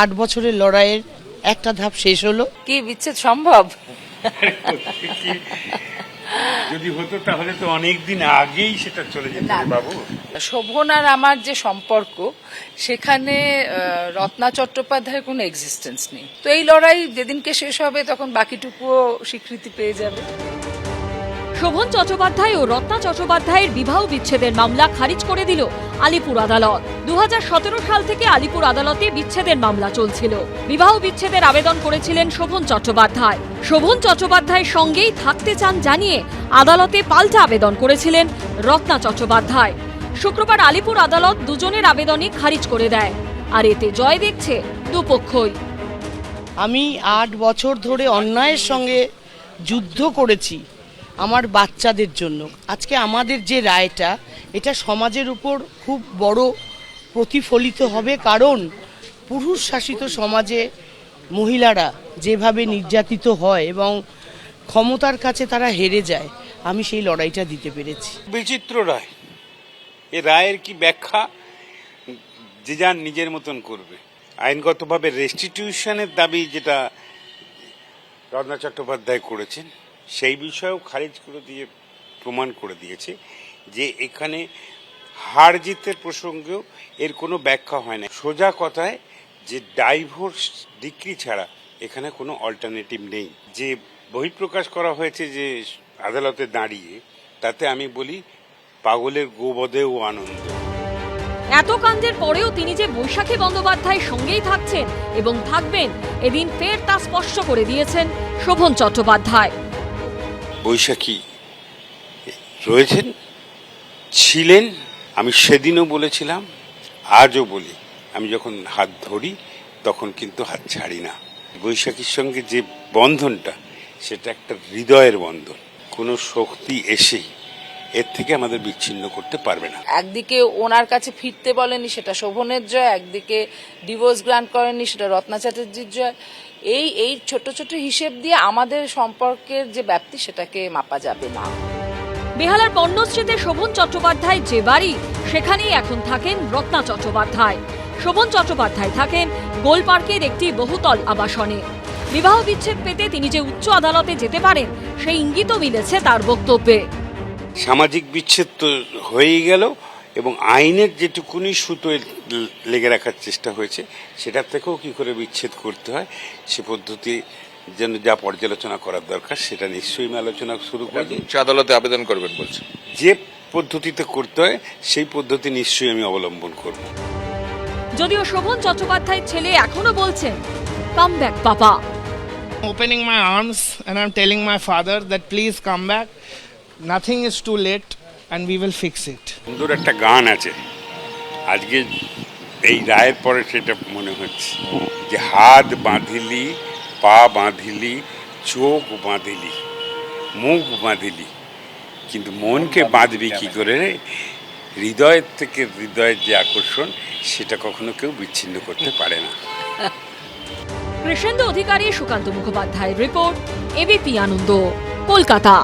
আট বছরের লড়াইয়ের একটা ধাপ শেষ হলো। কি বিচ্ছেদ সম্ভব? যদি হতো তাহলে তো অনেক দিন আগেই সেটা চলে যেত বাবু। শোভন আর আমার যে সম্পর্ক সেখানে রত্না চট্টোপাধ্যায়ের কোনো এক্সিস্টেন্স নেই। তো এই লড়াই যেদিনকে শেষ হবে তখন বাকিটুকুও স্বীকৃতি পেয়ে যাবে। শোভন চট্টোপাধ্যায় ও রত্না চট্টোপাধ্যায়ের বিবাহ বিচ্ছেদের মামলা খারিজ করে দিল আলিপুর আদালত। দু হাজার সতেরো সাল থেকে আলিপুর আদালতে বিচ্ছেদের মামলা চলছিল। বিবাহ বিচ্ছেদের আবেদন করেছিলেন শোভন চট্টোপাধ্যায়। শোভন চট্টোপাধ্যায়ের সঙ্গেই থাকতে চান জানিয়ে আদালতে পাল্টা আবেদন করেছিলেন রত্না চট্টোপাধ্যায়। শুক্রবার আলিপুর আদালত দুজনের আবেদনই খারিজ করে দেয়। আর এতে জয় দেখছে দুপক্ষই। আমি আট বছর ধরে অন্যায়ের সঙ্গে যুদ্ধ করেছি। আমার বাচ্চাদের জন্য। আজকে আমাদের যে রায়টা, এটা সমাজের উপর খুব বড় প্রতিফলিত হবে কারণ পুরুষ শাসিত সমাজে মহিলারা যেভাবে নির্যাতিত হয় এবং ক্ষমতার কাছে তারা হেরে যায়, আমি সেই লড়াইটা দিতে পেরেছি। বিচিত্র রায়। এ রায়ের কি ব্যাখ্যা? যে যার নিজের মতন করবে। আইনগতভাবে রেস্টিটিউশনের দাবি যেটা রত্না চট্টোপাধ্যায় করেছেন সেই বিষয়েও খারিজ করে দিয়ে, প্রমাণ করে দিয়েছে যে এখানে হার জিতের প্রসঙ্গেও এর কোনো ব্যাখ্যা হয় না সোজা কথায় যে ডাইভোর্স ডিক্রি ছাড়া এখানে কোনো অল্টারনেটিভ নেই। যে বহিঃপ্রকাশ করা হয়েছে যে আদালতে দাঁড়িয়ে, তাতে আমি বলি পাগলের গোবদেও আনন্দ। এত কাণ্ডের পরেও তিনি যে বৈশাখী বন্দ্যোপাধ্যায়ের সঙ্গেই থাকছেন এবং থাকবেন, এদিন ফের তা স্পষ্ট করে দিয়েছেন শোভন চট্টোপাধ্যায়। বৈশাখী রয়েছেন, ছিলেন, আমি সেদিনও বলেছিলাম, আজও বলি, আমি যখন হাত ধরি তখন কিন্তু হাত ছাড়ি না। বৈশাখীর সঙ্গে যে বন্ধনটা, সেটা একটা হৃদয়ের বন্ধন। কোনো শক্তি এসেই এর থেকে আমাদের বিচ্ছিন্ন করতে পারবে না। একদিকে ওনার কাছে ফিরতে বলেনি সেটা শোভনের জয় একদিকে ডিভোর্স গ্রান্ট করেনি সেটা রত্না চ্যাটার্জির জয়। এই এই ছোট ছোট হিসেব দিয়ে আমাদের সম্পর্কের যে ব্যাপ্তি সেটাকে মাপা যাবে না। বেহালার পণ্যশ্রীতে শোভন চট্টোপাধ্যায় যে বাড়ি সেখানেই এখন থাকেন রত্না চট্টোপাধ্যায়। শোভন চট্টোপাধ্যায় থাকেন গোল পার্কের একটি বহুতল আবাসনে। বিবাহ বিচ্ছেদ পেতে তিনি যে উচ্চ আদালতে যেতে পারেন সেই ইঙ্গিতও মিলেছে তার বক্তব্যে। সামাজিক বিচ্ছেদ তো হয়েই গেল এবং আইনের যেটুকুনি সুতো লেগে রাখার চেষ্টা হয়েছে সেটার থেকেও কি করে বিচ্ছেদ করতে হয়? সে পদ্ধতি যেন যা পর্যালোচনা করার দরকার সেটা নিশ্চয়ই আমি আলোচনা শুরু করছি উচ্চ আদালতে আবেদন করবেন বলছে যে পদ্ধতিতে করতে হয় সেই পদ্ধতি নিশ্চয়ই আমি অবলম্বন করব। যদিও শোভন চট্টোপাধ্যায়ের ছেলে এখনও বলছেন come back papa opening my arms and I'm telling my father that please come back. Nothing is too late and we will fix it. সুন্দর একটা গান আছে আজকে এই রায়ের পরে সেটা মনে হচ্ছে যে হাত বাঁধিলি পা বাঁধিলি চোখ বাঁধিলি মুখ বাঁধিলি কিন্তু মনকে বাঁধবি কি করে রে? হৃদয়ের থেকে হৃদয়ের যে আকর্ষণ সেটা কখনো কেউ বিচ্ছিন্ন করতে পারে না কৃষেন্দু অধিকারী সুকান্ত মুখোপাধ্যায়ের রিপোর্ট এবিপি আনন্দ কলকাতা